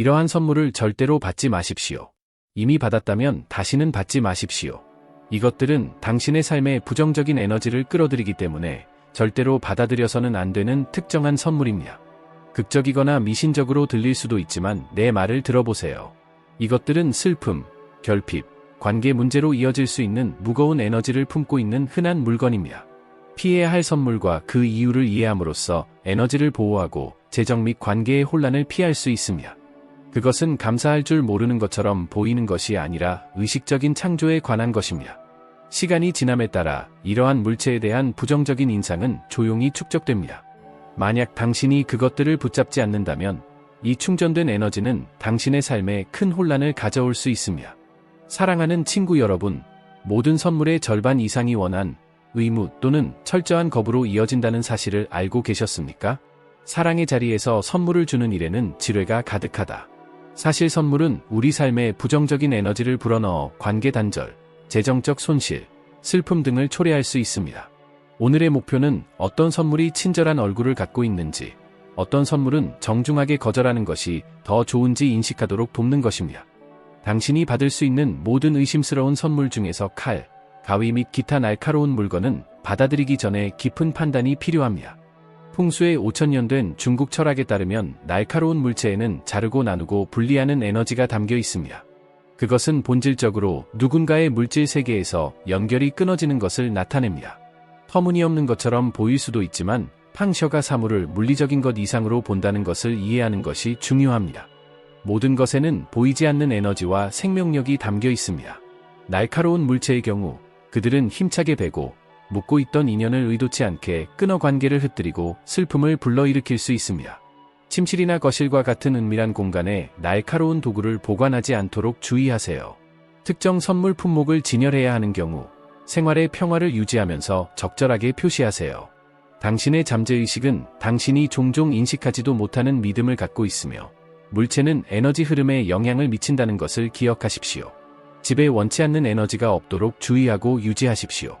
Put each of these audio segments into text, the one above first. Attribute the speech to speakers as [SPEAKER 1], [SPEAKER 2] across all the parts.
[SPEAKER 1] 이러한 선물을 절대로 받지 마십시오. 이미 받았다면 다시는 받지 마십시오. 이것들은 당신의 삶에 부정적인 에너지를 끌어들이기 때문에 절대로 받아들여서는 안 되는 특정한 선물입니다. 극적이거나 미신적으로 들릴 수도 있지만 내 말을 들어보세요. 이것들은 슬픔, 결핍, 관계 문제로 이어질 수 있는 무거운 에너지를 품고 있는 흔한 물건입니다. 피해야 할 선물과 그 이유를 이해함으로써 에너지를 보호하고 재정 및 관계의 혼란을 피할 수 있습니다. 그것은 감사할 줄 모르는 것처럼 보이는 것이 아니라 의식적인 창조에 관한 것입니다. 시간이 지남에 따라 이러한 물체에 대한 부정적인 인상은 조용히 축적됩니다. 만약 당신이 그것들을 붙잡지 않는다면 이 충전된 에너지는 당신의 삶에 큰 혼란을 가져올 수 있습니다. 사랑하는 친구 여러분, 모든 선물의 절반 이상이 원한 의무 또는 철저한 거부로 이어진다는 사실을 알고 계셨습니까? 사랑의 자리에서 선물을 주는 일에는 지뢰가 가득하다. 사실 선물은 우리 삶에 부정적인 에너지를 불어넣어 관계 단절, 재정적 손실, 슬픔 등을 초래할 수 있습니다. 오늘의 목표는 어떤 선물이 친절한 얼굴을 갖고 있는지, 어떤 선물은 정중하게 거절하는 것이 더 좋은지 인식하도록 돕는 것입니다. 당신이 받을 수 있는 모든 의심스러운 선물 중에서 칼, 가위 및 기타 날카로운 물건은 받아들이기 전에 깊은 판단이 필요합니다. 풍수의 5천년 된 중국 철학에 따르면 날카로운 물체에는 자르고 나누고 분리하는 에너지가 담겨 있습니다. 그것은 본질적으로 누군가의 물질 세계에서 연결이 끊어지는 것을 나타냅니다. 터무니없는 것처럼 보일 수도 있지만 팡셔가 사물을 물리적인 것 이상으로 본다는 것을 이해하는 것이 중요합니다. 모든 것에는 보이지 않는 에너지와 생명력이 담겨 있습니다. 날카로운 물체의 경우 그들은 힘차게 베고 묶고 있던 인연을 의도치 않게 끊어 관계를 흩뜨리고 슬픔을 불러일으킬 수 있습니다. 침실이나 거실과 같은 은밀한 공간에 날카로운 도구를 보관하지 않도록 주의하세요. 특정 선물 품목을 진열해야 하는 경우 생활의 평화를 유지하면서 적절하게 표시하세요. 당신의 잠재의식은 당신이 종종 인식하지도 못하는 믿음을 갖고 있으며 물체는 에너지 흐름에 영향을 미친다는 것을 기억하십시오. 집에 원치 않는 에너지가 없도록 주의하고 유지하십시오.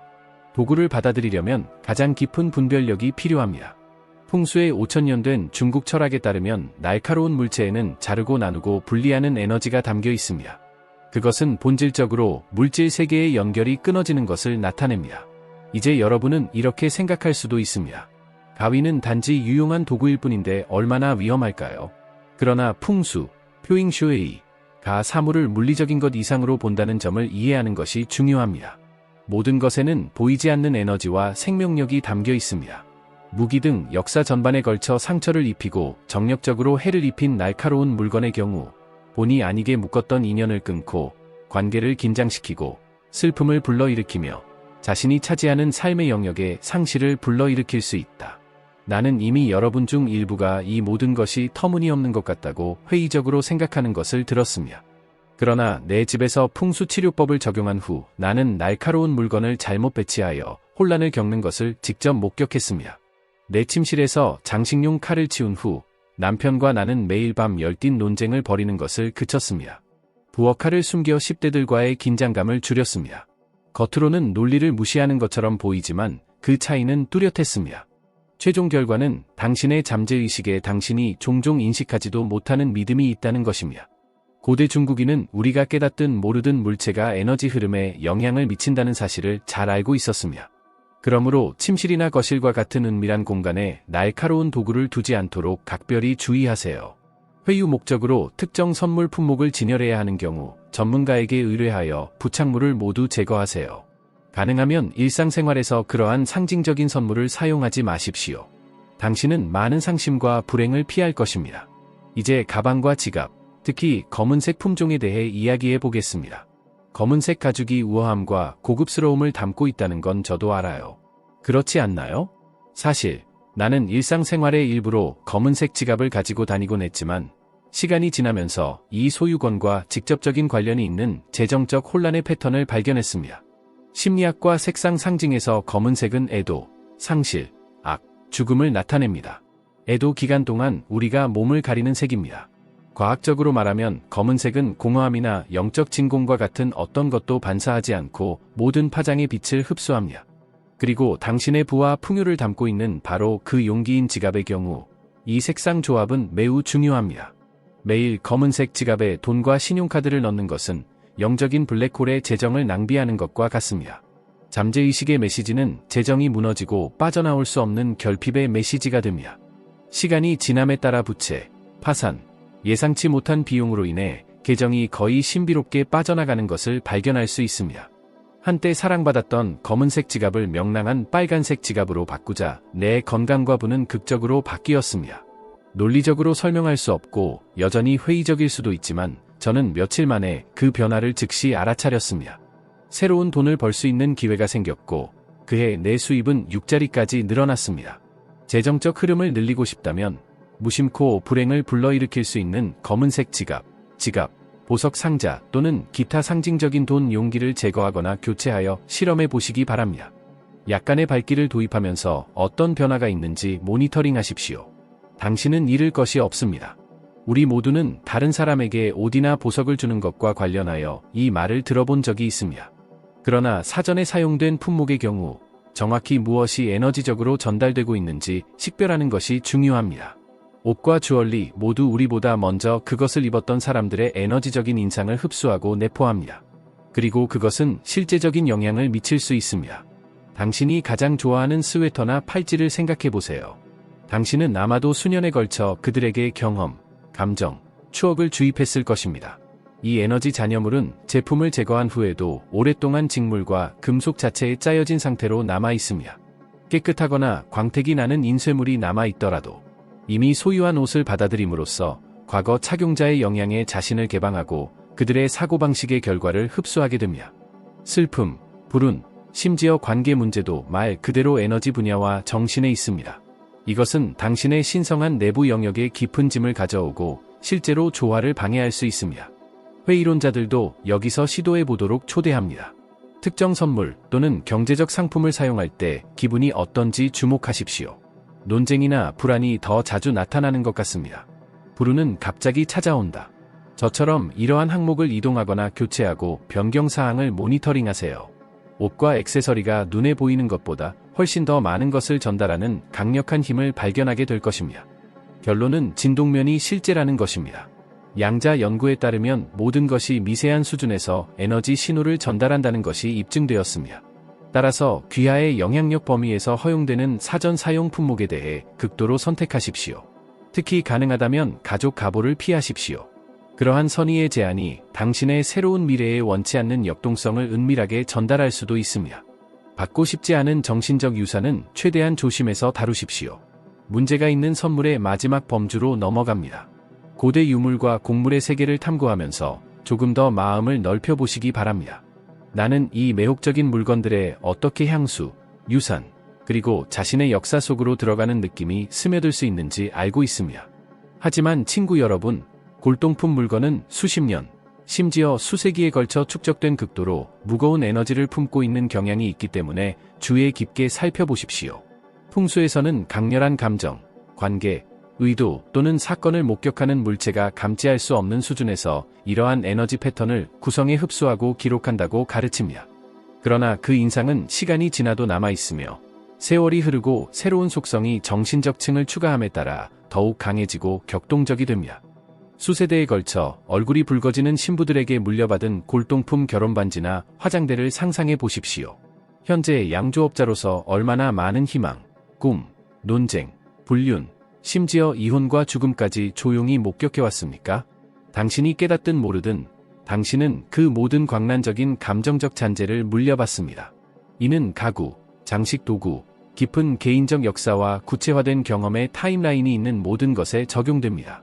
[SPEAKER 1] 도구를 받아들이려면 가장 깊은 분별력이 필요합니다. 풍수의 5천년 된 중국 철학에 따르면 날카로운 물체에는 자르고 나누고 분리하는 에너지가 담겨 있습니다. 그것은 본질적으로 물질 세계의 연결이 끊어지는 것을 나타냅니다. 이제 여러분은 이렇게 생각할 수도 있습니다. 가위는 단지 유용한 도구일 뿐인데 얼마나 위험할까요? 그러나 풍수, 표잉쇼에이, 가 사물을 물리적인 것 이상으로 본다는 점을 이해하는 것이 중요합니다. 모든 것에는 보이지 않는 에너지와 생명력이 담겨 있습니다. 무기 등 역사 전반에 걸쳐 상처를 입히고 정력적으로 해를 입힌 날카로운 물건의 경우 본의 아니게 묶었던 인연을 끊고 관계를 긴장시키고 슬픔을 불러일으키며 자신이 차지하는 삶의 영역에 상실을 불러일으킬 수 있다. 나는 이미 여러분 중 일부가 이 모든 것이 터무니없는 것 같다고 회의적으로 생각하는 것을 들었습니다. 그러나 내 집에서 풍수치료법을 적용한 후 나는 날카로운 물건을 잘못 배치하여 혼란을 겪는 것을 직접 목격했습니다. 내 침실에서 장식용 칼을 치운 후 남편과 나는 매일 밤 열띤 논쟁을 벌이는 것을 그쳤습니다. 부엌 칼을 숨겨 10대들과의 긴장감을 줄였습니다. 겉으로는 논리를 무시하는 것처럼 보이지만 그 차이는 뚜렷했습니다. 최종 결과는 당신의 잠재의식에 당신이 종종 인식하지도 못하는 믿음이 있다는 것입니다. 고대 중국인은 우리가 깨닫든 모르든 물체가 에너지 흐름에 영향을 미친다는 사실을 잘 알고 있었습니다. 그러므로 침실이나 거실과 같은 은밀한 공간에 날카로운 도구를 두지 않도록 각별히 주의하세요. 회유 목적으로 특정 선물 품목을 진열해야 하는 경우 전문가에게 의뢰하여 부착물을 모두 제거하세요. 가능하면 일상생활에서 그러한 상징적인 선물을 사용하지 마십시오. 당신은 많은 상심과 불행을 피할 것입니다. 이제 가방과 지갑, 특히 검은색 품종에 대해 이야기해 보겠습니다. 검은색 가죽이 우아함과 고급스러움을 담고 있다는 건 저도 알아요. 그렇지 않나요? 사실 나는 일상생활의 일부로 검은색 지갑을 가지고 다니곤 했지만 시간이 지나면서 이 소유권과 직접적인 관련이 있는 재정적 혼란의 패턴을 발견했습니다. 심리학과 색상 상징에서 검은색은 애도, 상실, 악, 죽음을 나타냅니다. 애도 기간 동안 우리가 몸을 가리는 색입니다. 과학적으로 말하면 검은색은 공허함이나 영적 진공과 같은 어떤 것도 반사하지 않고 모든 파장의 빛을 흡수합니다. 그리고 당신의 부와 풍요를 담고 있는 바로 그 용기인 지갑의 경우 이 색상 조합은 매우 중요합니다. 매일 검은색 지갑에 돈과 신용카드를 넣는 것은 영적인 블랙홀에 재정을 낭비하는 것과 같습니다. 잠재의식의 메시지는 재정이 무너지고 빠져나올 수 없는 결핍의 메시지가 됩니다. 시간이 지남에 따라 부채, 파산, 예상치 못한 비용으로 인해 계정이 거의 신비롭게 빠져나가는 것을 발견할 수 있습니다. 한때 사랑받았던 검은색 지갑을 명랑한 빨간색 지갑으로 바꾸자 내 건강과 부는 극적으로 바뀌었습니다. 논리적으로 설명할 수 없고 여전히 회의적일 수도 있지만 저는 며칠 만에 그 변화를 즉시 알아차렸습니다. 새로운 돈을 벌 수 있는 기회가 생겼고 그해 내 수입은 6자리까지 늘어났습니다. 재정적 흐름을 늘리고 싶다면 무심코 불행을 불러일으킬 수 있는 검은색 지갑, 지갑, 보석 상자 또는 기타 상징적인 돈 용기를 제거하거나 교체하여 실험해 보시기 바랍니다. 약간의 발길을 도입하면서 어떤 변화가 있는지 모니터링 하십시오. 당신은 잃을 것이 없습니다. 우리 모두는 다른 사람에게 옷이나 보석을 주는 것과 관련하여 이 말을 들어본 적이 있습니다. 그러나 사전에 사용된 품목의 경우 정확히 무엇이 에너지적으로 전달되고 있는지 식별하는 것이 중요합니다. 옷과 주얼리 모두 우리보다 먼저 그것을 입었던 사람들의 에너지적인 인상을 흡수하고 내포합니다. 그리고 그것은 실제적인 영향을 미칠 수 있습니다. 당신이 가장 좋아하는 스웨터나 팔찌를 생각해 보세요. 당신은 아마도 수년에 걸쳐 그들에게 경험, 감정, 추억을 주입했을 것입니다. 이 에너지 잔여물은 제품을 제거한 후에도 오랫동안 직물과 금속 자체에 짜여진 상태로 남아 있습니다. 깨끗하거나 광택이 나는 인쇄물이 남아 있더라도 이미 소유한 옷을 받아들임으로써 과거 착용자의 영향에 자신을 개방하고 그들의 사고방식의 결과를 흡수하게 됩니다. 슬픔, 불운, 심지어 관계 문제도 말 그대로 에너지 분야와 정신에 있습니다. 이것은 당신의 신성한 내부 영역에 깊은 짐을 가져오고 실제로 조화를 방해할 수 있습니다. 회의론자들도 여기서 시도해 보도록 초대합니다. 특정 선물 또는 경제적 상품을 사용할 때 기분이 어떤지 주목하십시오. 논쟁이나 불안이 더 자주 나타나는 것 같습니다. 불운은 갑자기 찾아온다. 저처럼 이러한 항목을 이동하거나 교체하고 변경 사항을 모니터링하세요. 옷과 액세서리가 눈에 보이는 것보다 훨씬 더 많은 것을 전달하는 강력한 힘을 발견하게 될 것입니다. 결론은 진동면이 실제라는 것입니다. 양자 연구에 따르면 모든 것이 미세한 수준에서 에너지 신호를 전달한다는 것이 입증되었습니다. 따라서 귀하의 영향력 범위에서 허용되는 사전 사용 품목에 대해 극도로 선택하십시오. 특히 가능하다면 가족 가보를 피하십시오. 그러한 선의의 제안이 당신의 새로운 미래에 원치 않는 역동성을 은밀하게 전달할 수도 있습니다. 받고 싶지 않은 정신적 유산은 최대한 조심해서 다루십시오. 문제가 있는 선물의 마지막 범주로 넘어갑니다. 고대 유물과 곡물의 세계를 탐구하면서 조금 더 마음을 넓혀보시기 바랍니다. 나는 이 매혹적인 물건들에 어떻게 향수, 유산, 그리고 자신의 역사 속으로 들어가는 느낌이 스며들 수 있는지 알고 있습니다. 하지만 친구 여러분, 골동품 물건은 수십 년, 심지어 수세기에 걸쳐 축적된 극도로 무거운 에너지를 품고 있는 경향이 있기 때문에 주의 깊게 살펴보십시오. 풍수에서는 강렬한 감정, 관계, 의도 또는 사건을 목격하는 물체가 감지할 수 없는 수준에서 이러한 에너지 패턴을 구성에 흡수하고 기록한다고 가르칩니다. 그러나 그 인상은 시간이 지나도 남아있으며 세월이 흐르고 새로운 속성이 정신적 층을 추가함에 따라 더욱 강해지고 격동적이 됩니다. 수세대에 걸쳐 얼굴이 붉어지는 신부들에게 물려받은 골동품 결혼반지나 화장대를 상상해 보십시오. 현재 양조업자로서 얼마나 많은 희망, 꿈, 논쟁, 불륜, 심지어 이혼과 죽음까지 조용히 목격해왔습니까? 당신이 깨닫든 모르든 당신은 그 모든 광란적인 감정적 잔재를 물려받습니다. 이는 가구, 장식 도구, 깊은 개인적 역사와 구체화된 경험의 타임라인이 있는 모든 것에 적용됩니다.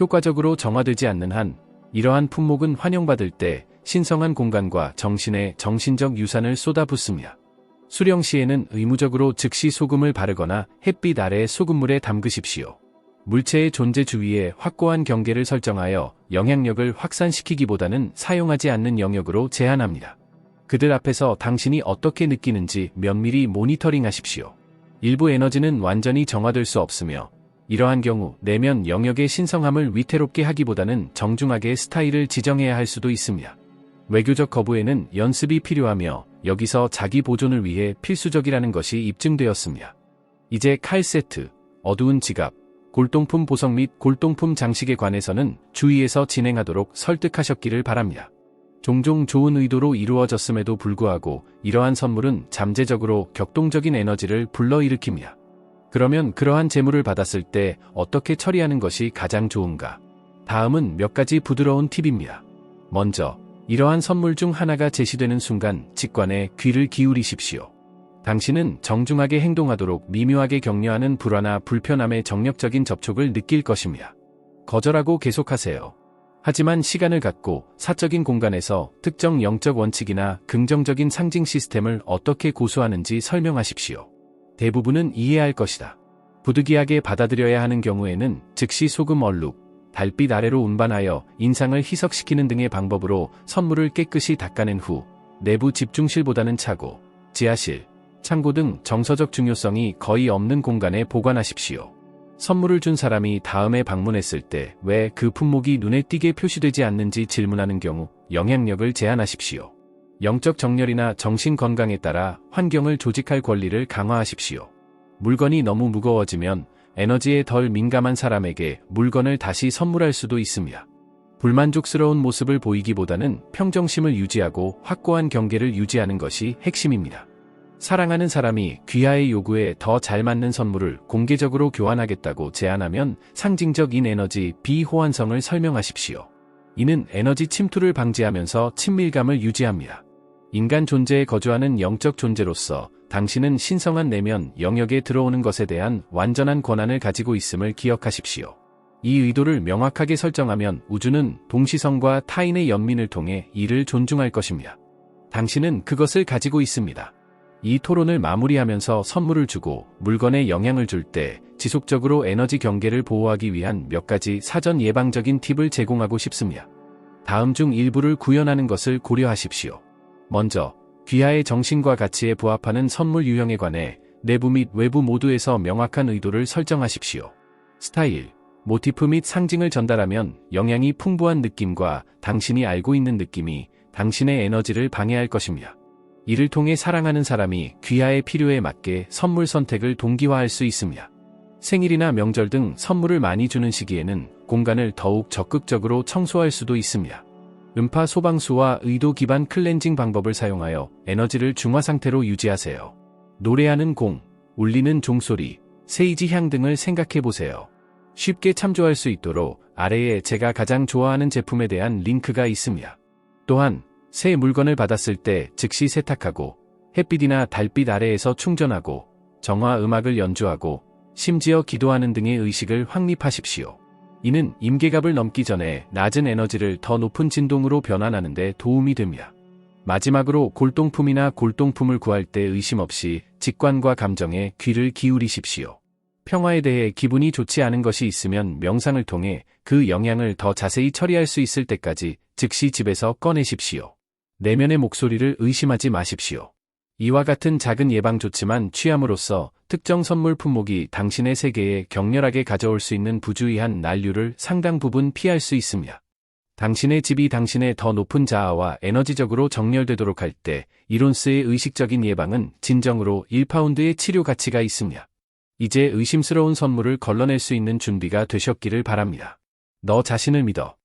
[SPEAKER 1] 효과적으로 정화되지 않는 한 이러한 품목은 환영받을 때 신성한 공간과 정신의 정신적 유산을 쏟아붓습니다. 수령 시에는 의무적으로 즉시 소금을 바르거나 햇빛 아래 소금물에 담그십시오. 물체의 존재 주위에 확고한 경계를 설정하여 영향력을 확산시키기보다는 사용하지 않는 영역으로 제한합니다. 그들 앞에서 당신이 어떻게 느끼는지 면밀히 모니터링 하십시오. 일부 에너지는 완전히 정화될 수 없으며 이러한 경우 내면 영역의 신성함을 위태롭게 하기보다는 정중하게 스타일을 지정해야 할 수도 있습니다. 외교적 거부에는 연습이 필요하며 여기서 자기 보존을 위해 필수적이라는 것이 입증되었습니다. 이제 칼 세트, 어두운 지갑, 골동품 보석 및 골동품 장식에 관해서는 주의해서 진행하도록 설득하셨기를 바랍니다. 종종 좋은 의도로 이루어졌음에도 불구하고 이러한 선물은 잠재적으로 격동적인 에너지를 불러일으킵니다. 그러면 그러한 재물을 받았을 때 어떻게 처리하는 것이 가장 좋은가? 다음은 몇 가지 부드러운 팁입니다. 먼저, 이러한 선물 중 하나가 제시되는 순간 직관에 귀를 기울이십시오. 당신은 정중하게 행동하도록 미묘하게 격려하는 불화나 불편함의 정력적인 접촉을 느낄 것입니다. 거절하고 계속하세요. 하지만 시간을 갖고 사적인 공간에서 특정 영적 원칙이나 긍정적인 상징 시스템을 어떻게 고수하는지 설명하십시오. 대부분은 이해할 것이다. 부득이하게 받아들여야 하는 경우에는 즉시 소금 얼룩, 달빛 아래로 운반하여 인상을 희석시키는 등의 방법으로 선물을 깨끗이 닦아낸 후 내부 집중실보다는 차고, 지하실, 창고 등 정서적 중요성이 거의 없는 공간에 보관하십시오. 선물을 준 사람이 다음에 방문했을 때 왜 그 품목이 눈에 띄게 표시되지 않는지 질문하는 경우 영향력을 제한하십시오. 영적 정렬이나 정신 건강에 따라 환경을 조직할 권리를 강화하십시오. 물건이 너무 무거워지면 에너지에 덜 민감한 사람에게 물건을 다시 선물할 수도 있습니다. 불만족스러운 모습을 보이기보다는 평정심을 유지하고 확고한 경계를 유지하는 것이 핵심입니다. 사랑하는 사람이 귀하의 요구에 더 잘 맞는 선물을 공개적으로 교환하겠다고 제안하면 상징적 인 에너지 비호환성을 설명하십시오. 이는 에너지 침투를 방지하면서 친밀감을 유지합니다. 인간 존재에 거주하는 영적 존재로서 당신은 신성한 내면 영역에 들어오는 것에 대한 완전한 권한을 가지고 있음을 기억하십시오. 이 의도를 명확하게 설정하면 우주는 동시성과 타인의 연민을 통해 이를 존중할 것입니다. 당신은 그것을 가지고 있습니다. 이 토론을 마무리하면서 선물을 주고 물건에 영향을 줄 때 지속적으로 에너지 경계를 보호하기 위한 몇 가지 사전 예방적인 팁을 제공하고 싶습니다. 다음 중 일부를 구현하는 것을 고려하십시오. 먼저, 귀하의 정신과 가치에 부합하는 선물 유형에 관해 내부 및 외부 모두에서 명확한 의도를 설정하십시오. 스타일, 모티프 및 상징을 전달하면 영향이 풍부한 느낌과 당신이 알고 있는 느낌이 당신의 에너지를 방해할 것입니다. 이를 통해 사랑하는 사람이 귀하의 필요에 맞게 선물 선택을 동기화할 수 있습니다. 생일이나 명절 등 선물을 많이 주는 시기에는 공간을 더욱 적극적으로 청소할 수도 있습니다. 음파 소방수와 의도 기반 클렌징 방법을 사용하여 에너지를 중화 상태로 유지하세요. 노래하는 공, 울리는 종소리, 세이지 향 등을 생각해 보세요. 쉽게 참조할 수 있도록 아래에 제가 가장 좋아하는 제품에 대한 링크가 있습니다. 또한 새 물건을 받았을 때 즉시 세탁하고 햇빛이나 달빛 아래에서 충전하고 정화 음악을 연주하고 심지어 기도하는 등의 의식을 확립하십시오. 이는 임계갑을 넘기 전에 낮은 에너지를 더 높은 진동으로 변환하는 데 도움이 됩니다. 마지막으로 골동품이나 골동품을 구할 때 의심 없이 직관과 감정에 귀를 기울이십시오. 평화에 대해 기분이 좋지 않은 것이 있으면 명상을 통해 그 영향을 더 자세히 처리할 수 있을 때까지 즉시 집에서 꺼내십시오. 내면의 목소리를 의심하지 마십시오. 이와 같은 작은 예방 좋지만 취함으로써 특정 선물 품목이 당신의 세계에 격렬하게 가져올 수 있는 부주의한 난류를 상당 부분 피할 수 있습니다. 당신의 집이 당신의 더 높은 자아와 에너지적으로 정렬되도록 할 때 이론스의 의식적인 예방은 진정으로 1파운드의 치료 가치가 있습니다. 이제 의심스러운 선물을 걸러낼 수 있는 준비가 되셨기를 바랍니다. 너 자신을 믿어.